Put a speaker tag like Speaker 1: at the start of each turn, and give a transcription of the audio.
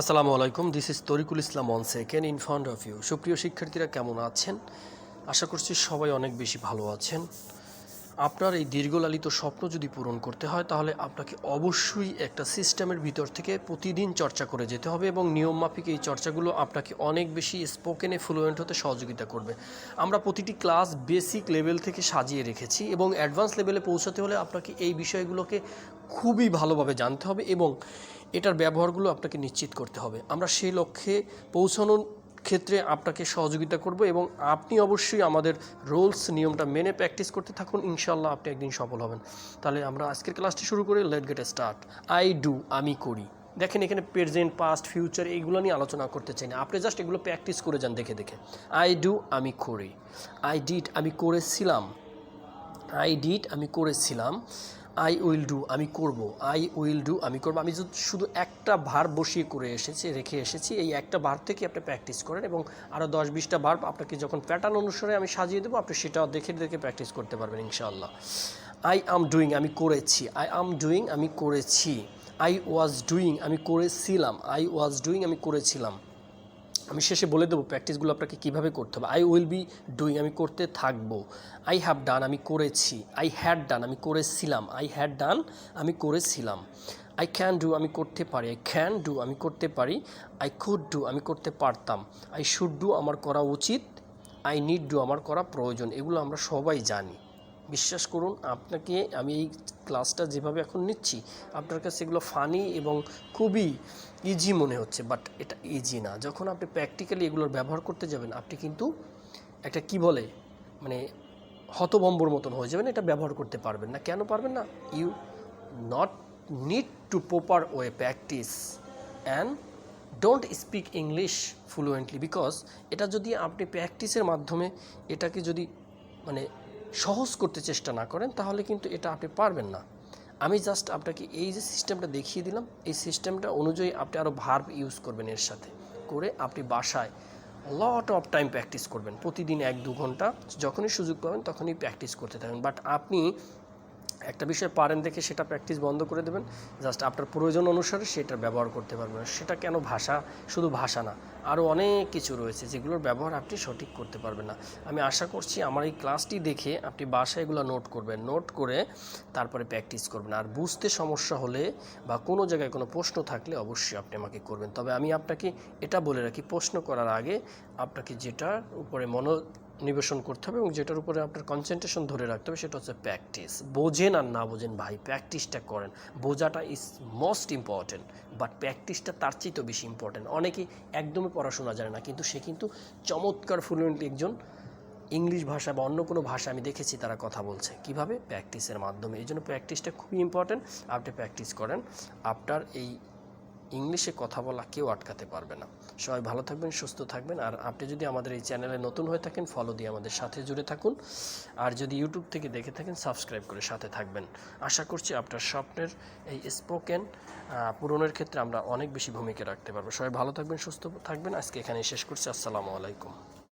Speaker 1: আসসালামু আলাইকুম this is Tarikul Islam on second in front of you সুপ্রিয় শিক্ষার্থীরা কেমন আছেন? আশা করছি সবাই অনেক বেশি ভালো আছেন। আপনার এই দীর্ঘলালিত স্বপ্ন যদি পূরণ করতে হয়, তাহলে আপনাকে অবশ্যই একটা সিস্টেমের ভিতর থেকে প্রতিদিন চর্চা করে যেতে হবে এবং নিয়মমাফিক এই চর্চাগুলো আপনাকে অনেক বেশি স্পোকেনে ফ্লুয়েন্ট হতে সহযোগিতা করবে। আমরা প্রতিটি ক্লাস বেসিক লেভেল থেকে সাজিয়ে রেখেছি এবং অ্যাডভান্স লেভেলে পৌঁছাতে হলে আপনাকে এই বিষয়গুলোকে খুবই ভালোভাবে জানতে হবে এবং এটার ব্যবহারগুলো আপনাকে নিশ্চিত করতে হবে। আমরা সেই লক্ষ্যে পৌঁছানোর ক্ষেত্রে আপনাকে সহযোগিতা করব এবং আপনি অবশ্যই আমাদের রোলস, নিয়মটা মেনে প্র্যাকটিস করতে থাকুন। ইনশাল্লাহ আপনি একদিন সফল হবেন। তাহলে আমরা আজকের ক্লাসটি শুরু করি let get start. I do, আমি করি। দেখেন এখানে প্রেজেন্ট, পাস্ট, ফিউচার এইগুলো নিয়ে আলোচনা করতে চাই না। আপনি জাস্ট এগুলো প্র্যাকটিস করে যান দেখে দেখে। আই ডু, আমি করি। আই ডিড, আমি করেছিলাম। আই ডিড, আমি করেছিলাম। আই উইল ডু আমি করব আই উইল ডু আমি করব। আমি শুধু একটা ভার বসিয়ে করে এসেছি, রেখে এসেছি, এই একটা ভার থেকে আপনি প্র্যাকটিস করেন এবং আরও দশ বিশটা ভার আপনাকে যখন প্যাটার্ন অনুসারে আমি সাজিয়ে দেবো, আপনি সেটাও দেখে দেখে প্র্যাকটিস করতে পারবেন ইনশাআল্লাহ। আই আম ডুইং আমি করেছি আই আম ডুইং আমি করেছি। আই ওয়াজ ডুইং আমি করেছিলাম আই ওয়াজ ডুইং আমি করেছিলাম। আমি শেষে বলে দেবো প্র্যাকটিসগুলো আপনাকে কীভাবে করতে হবে। আই উইল বি ডুইং আমি করতে থাকব। আই হ্যাভ ডান আমি করেছি। আই হ্যাড ডান আমি করেছিলাম। আই হ্যাড ডান আমি করেছিলাম। আই ক্যান ডু আমি করতে পারি। আই ক্যান ডু আমি করতে পারি। আই কুড ডু আমি করতে পারতাম। আই শুড ডু আমার করা উচিত। আই নিড ডু আমার করা প্রয়োজন। এগুলো আমরা সবাই জানি। বিশ্বাস করুন, আপনাকে আমি এই ক্লাসটা যেভাবে এখন নিচ্ছি, আপনার কাছে এগুলো ফানি এবং খুবই ইজি মনে হচ্ছে বাট এটা ইজি না। যখন আপনি প্র্যাকটিক্যালি এগুলোর ব্যবহার করতে যাবেন, আপনি কিন্তু একটা কি বলে মানে হতভম্বর মতন হয়ে যাবেন, এটা ব্যবহার করতে পারবেন না। কেন পারবেন না? You not need to proper way practice and don't speak English fluently because এটা যদি আপনি প্র্যাকটিসের মাধ্যমে এটাকে যদি মানে সহজ করতে চেষ্টা না করেন, তাহলে কিন্তু এটা আপনি পারবেন না। আমি জাস্ট আপনাকে এই যে সিস্টেমটা দেখিয়ে দিলাম, এই সিস্টেমটা অনুযায়ী আপনি আরও ভার্ব ইউজ করবেন এর সাথে। করে আপনি বাসায় লট অফ টাইম প্র্যাকটিস করবেন। প্রতিদিন এক দু ঘণ্টা, যখনই সুযোগ পাবেন তখনই প্র্যাকটিস করতে থাকবেন। বাট আপনি একটা বিষয় পারেন দেখে সেটা প্র্যাকটিস বন্ধ করে দেবেন। জাস্ট আপনার প্রয়োজন অনুসারে সেটা ব্যবহার করতে পারবেন। সেটা কেন ভাষা? শুধু ভাষা না আরও অনেক কিছু রয়েছে যেগুলোর ব্যবহার আপনি সঠিক করতে পারবেন না। আমি আশা করছি আমার এই ক্লাসটি দেখে আপনি বাসায় এগুলো নোট করবেন। নোট করে তারপরে প্র্যাকটিস করবেন। আর বুঝতে সমস্যা হলে বা কোনো জায়গায় কোনো প্রশ্ন থাকলে অবশ্যই আপনি আমাকে করবেন। তবে আমি আপনাকে এটা বলে রাখি, প্রশ্ন করার আগে আপনাকে যেটার উপরে মনো নিবেশন করতে হবে এবং যেটার উপরে আপনার কনসেন্ট্রেশন ধরে রাখতে হবে সেটা হচ্ছে প্র্যাকটিস বোঝেন আর না বোঝেন ভাই প্র্যাকটিসটা করেন। বোঝাটা ইজ মোস্ট ইম্পর্টেন্ট বাট প্র্যাকটিসটা তার চেয়েও বেশি ইম্পর্টেন্ট অনেকেই একদমই পড়াশোনা জানে না, কিন্তু সে কিন্তু চমৎকার ফ্লুয়েন্ট একজন ইংলিশ ভাষা বা অন্য কোনো ভাষা আমি দেখেছি তারা কথা বলছে। কীভাবে? প্র্যাকটিসের মাধ্যমে। এই জন্য প্র্যাকটিসটা খুবই ইম্পর্টেন্ট আপনি প্র্যাকটিস করেন, আপনার এই ইংলিশে কথা বলা কেউ আটকাতে পারবে না। সবাই ভালো থাকবেন, সুস্থ থাকবেন। আর আপনি যদি আমাদের এই চ্যানেলে নতুন হয়ে থাকেন ফলো দিয়ে আমাদের সাথে জুড়ে থাকুন। আর যদি ইউটিউব থেকে দেখে থাকেন সাবস্ক্রাইব করে সাথে থাকবেন। আশা করছি আপনার স্বপ্নের এই স্পোকেন পূরণের ক্ষেত্রে আমরা অনেক বেশি ভূমিকা রাখতে পারব। সবাই ভালো থাকবেন, সুস্থ থাকবেন। আজকে এখানে শেষ করছি। আসসালামু আলাইকুম।